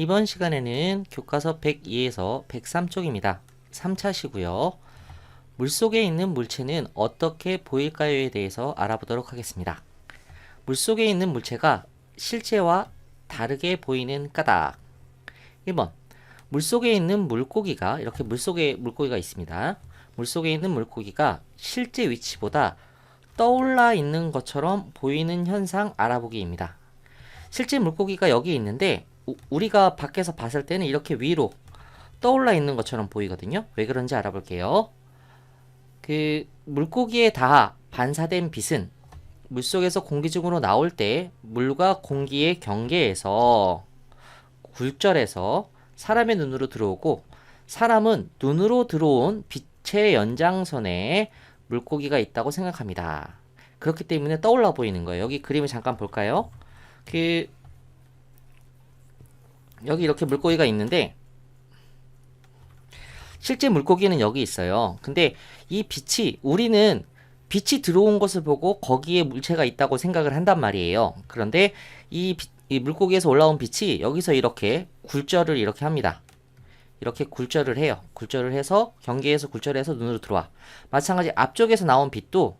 이번 시간에는 교과서 102에서 103쪽입니다. 3차시고요. 물속에 있는 물체는 어떻게 보일까요에 대해서 알아보도록 하겠습니다. 물속에 있는 물체가 실제와 다르게 보이는 까닭. 1번. 물속에 있는 물고기가 이렇게 물속에 물고기가 있습니다. 물속에 있는 물고기가 실제 위치보다 떠올라 있는 것처럼 보이는 현상 알아보기입니다. 실제 물고기가 여기 있는데 우- 우리가 밖에서 봤을 때는 이렇게 위로 떠올라 있는 것처럼 보이거든요. 왜 그런지 알아볼게요. 그 물고기에 다 반사된 빛은 물속에서 공기 중으로 나올 때 물과 공기의 경계에서 굴절해서 사람의 눈으로 들어오고 사람은 눈으로 들어온 빛 의 연장선에 물고기가 있다고 생각합니다. 그렇기 때문에 떠올라 보이는 거예요. 여기 그림을 잠깐 볼까요? 그 여기 이렇게 물고기가 있는데 실제 물고기는 여기 있어요. 근데 이 빛이 우리는 빛이 들어온 것을 보고 거기에 물체가 있다고 생각을 한단 말이에요. 그런데 이, 빛- 이 물고기에서 올라온 빛이 여기서 이렇게 굴절을 이렇게 합니다. 이렇게 굴절을 해요. 굴절을 해서 경계에서 굴절해서 눈으로 들어와. 마찬가지 앞쪽에서 나온 빛도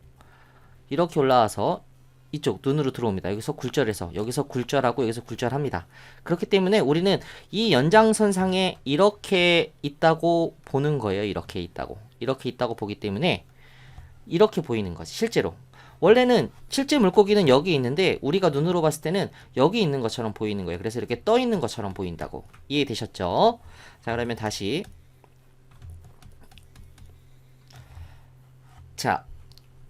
이렇게 올라와서 이쪽 눈으로 들어옵니다. 여기서 굴절해서 여기서 굴절하고 여기서 굴절합니다. 그렇기 때문에 우리는 이 연장선상에 이렇게 있다고 보는 거예요. 이렇게 있다고. 이렇게 있다고 보기 때문에 이렇게 보이는 거지. 실제로. 원래는 실제 물고기는 여기 있는데 우리가 눈으로 봤을 때는 여기 있는 것처럼 보이는 거예요. 그래서 이렇게 떠 있는 것처럼 보인다고. 이해되셨죠? 자, 그러면 다시 자,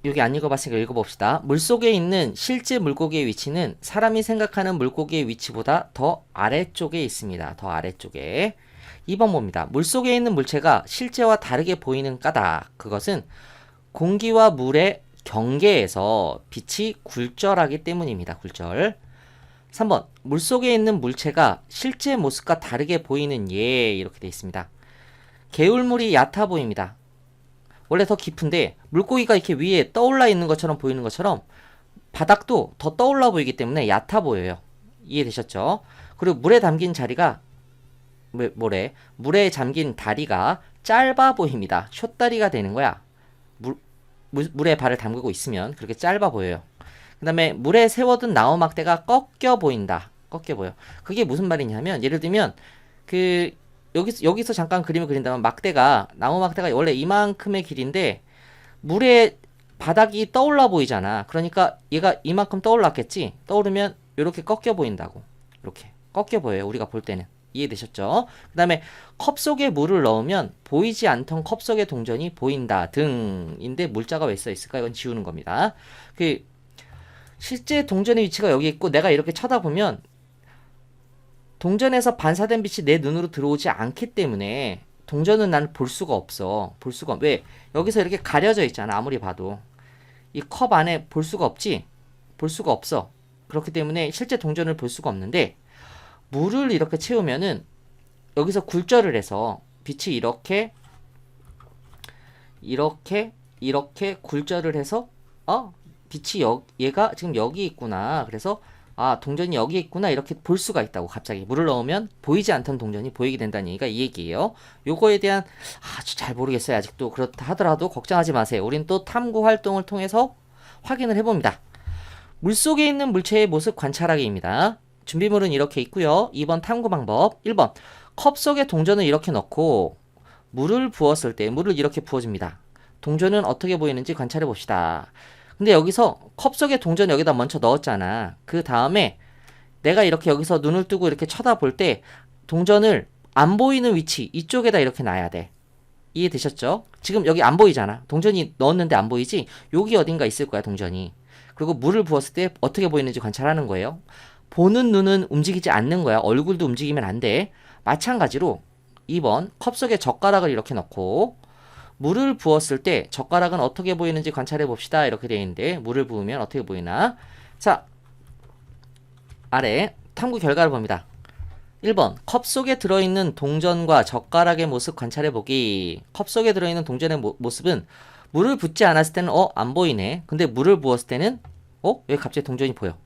여기 안 읽어봤으니까 읽어봅시다. 물속에 있는 실제 물고기의 위치는 사람이 생각하는 물고기의 위치보다 더 아래쪽에 있습니다. 더 아래쪽에. 2번 봅니다. 물속에 있는 물체가 실제와 다르게 보이는 까닭. 그것은 공기와 물의 경계에서 빛이 굴절하기 때문입니다. 굴절. 3번. 물속에 있는 물체가 실제 모습과 다르게 보이는 예. 이렇게 되어 있습니다. 개울물이 얕아 보입니다. 원래 더 깊은데 물고기가 이렇게 위에 떠올라 있는 것처럼 보이는 것처럼 바닥도 더 떠올라 보이기 때문에 얕아 보여요. 이해되셨죠? 그리고 물에 담긴 자리가 뭐- 뭐래? 물에 잠긴 다리가 짧아 보입니다. 숏다리가 되는 거야. 물, 물, 물에 발을 담그고 있으면 그렇게 짧아 보여요. 그 다음에 물에 세워둔 나무막대가 꺾여 보인다. 꺾여 보여. 그게 무슨 말이냐면 예를 들면 그 여기서 여기서 잠깐 그림을 그린다면 막대가 나무 막대가 원래 이만큼의 길인데 물에 바닥이 떠올라 보이잖아. 그러니까 얘가 이만큼 떠올랐겠지. 떠오르면 이렇게 꺾여 보인다고. 이렇게 꺾여 보여요. 우리가 볼 때는 이해되셨죠? 그 다음에 컵 속에 물을 넣으면 보이지 않던 컵 속의 동전이 보인다 등인데 물자가 왜 써 있을까? 이건 지우는 겁니다. 그 실제 동전의 위치가 여기 있고 내가 이렇게 쳐다보면 동전에서 반사된 빛이 내 눈으로 들어오지 않기 때문에 동전은 나는 볼 수가 없어. 볼 수가 없- 왜? 여기서 이렇게 가려져 있잖아. 아무리 봐도 이 컵 안에 볼 수가 없지. 볼 수가 없어. 그렇기 때문에 실제 동전을 볼 수가 없는데 물을 이렇게 채우면은 여기서 굴절을 해서 빛이 이렇게 이렇게 이렇게 굴절을 해서 어 빛이 여, 얘가 지금 여기 있구나. 그래서 아, 동전이 여기 있구나. 이렇게 볼 수가 있다고 갑자기 물을 넣으면 보이지 않던 동전이 보이게 된다는 얘기가 이 얘기예요. 요거에 대한 아주 잘 모르겠어요. 아직도 그렇다 하더라도 걱정하지 마세요. 우린 또 탐구 활동을 통해서 확인을 해봅니다. 물속에 있는 물체의 모습 관찰하기입니다. 준비물은 이렇게 있고요. 2번 탐구 방법. 1번 컵 속에 동전을 이렇게 넣고 물을 부었을 때 물을 이렇게 부어줍니다. 동전은 어떻게 보이는지 관찰해 봅시다. 근데 여기서 컵 속에 동전 여기다 먼저 넣었잖아. 그 다음에 내가 이렇게 여기서 눈을 뜨고 이렇게 쳐다볼 때 동전을 안 보이는 위치 이쪽에다 이렇게 놔야 돼. 이해되셨죠? 지금 여기 안 보이잖아. 동전이 넣었는데 안 보이지? 여기 어딘가 있을 거야, 동전이. 그리고 물을 부었을 때 어떻게 보이는지 관찰하는 거예요. 보는 눈은 움직이지 않는 거야. 얼굴도 움직이면 안 돼. 마찬가지로 2번 컵 속에 젓가락을 이렇게 넣고 물을 부었을 때 젓가락은 어떻게 보이는지 관찰해 봅시다. 이렇게 되어 있는데 물을 부으면 어떻게 보이나? 자, 아래 탐구 결과를 봅니다. 1번 컵 속에 들어있는 동전과 젓가락의 모습 관찰해 보기. 컵 속에 들어있는 동전의 모, 모습은 물을 붓지 않았을 때는 어, 안 보이네. 근데 물을 부었을 때는 어, 왜 갑자기 동전이 보여?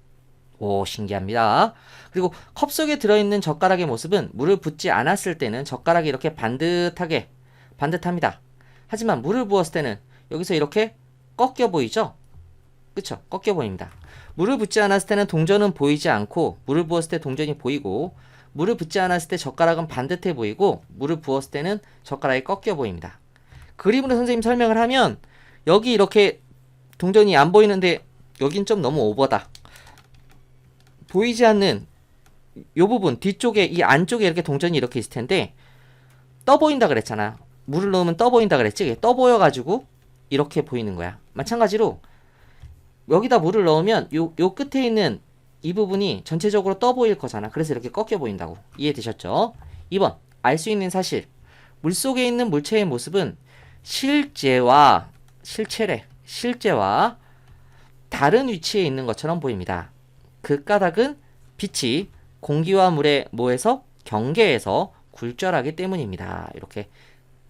오, 신기합니다. 그리고 컵 속에 들어있는 젓가락의 모습은 물을 붓지 않았을 때는 젓가락이 이렇게 반듯하게 반듯합니다. 하지만 물을 부었을 때는 여기서 이렇게 꺾여 보이죠? 그쵸? 꺾여 보입니다. 물을 붓지 않았을 때는 동전은 보이지 않고 물을 부었을 때 동전이 보이고 물을 붓지 않았을 때 젓가락은 반듯해 보이고 물을 부었을 때는 젓가락이 꺾여 보입니다. 그림으로 선생님 설명을 하면 여기 이렇게 동전이 안 보이는데 여긴 좀 너무 오버다. 보이지 않는 요 부분 뒤쪽에 이 안쪽에 이렇게 동전이 이렇게 있을 텐데 떠 보인다 그랬잖아. 물을 넣으면 떠 보인다 그랬지. 떠 보여 가지고 이렇게 보이는 거야. 마찬가지로 여기다 물을 넣으면 요, 요 끝에 있는 이 부분이 전체적으로 떠 보일 거잖아. 그래서 이렇게 꺾여 보인다고. 이해되셨죠? 2번. 알 수 있는 사실. 물 속에 있는 물체의 모습은 실제와 실체래. 실제와 다른 위치에 있는 것처럼 보입니다. 그 까닭은 빛이 공기와 물의 모에서 경계에서 굴절하기 때문입니다. 이렇게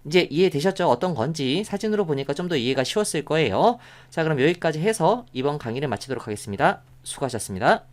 이제 이해되셨죠? 어떤 건지 사진으로 보니까 좀 더 이해가 쉬웠을 거예요. 자, 그럼 여기까지 해서 이번 강의를 마치도록 하겠습니다. 수고하셨습니다.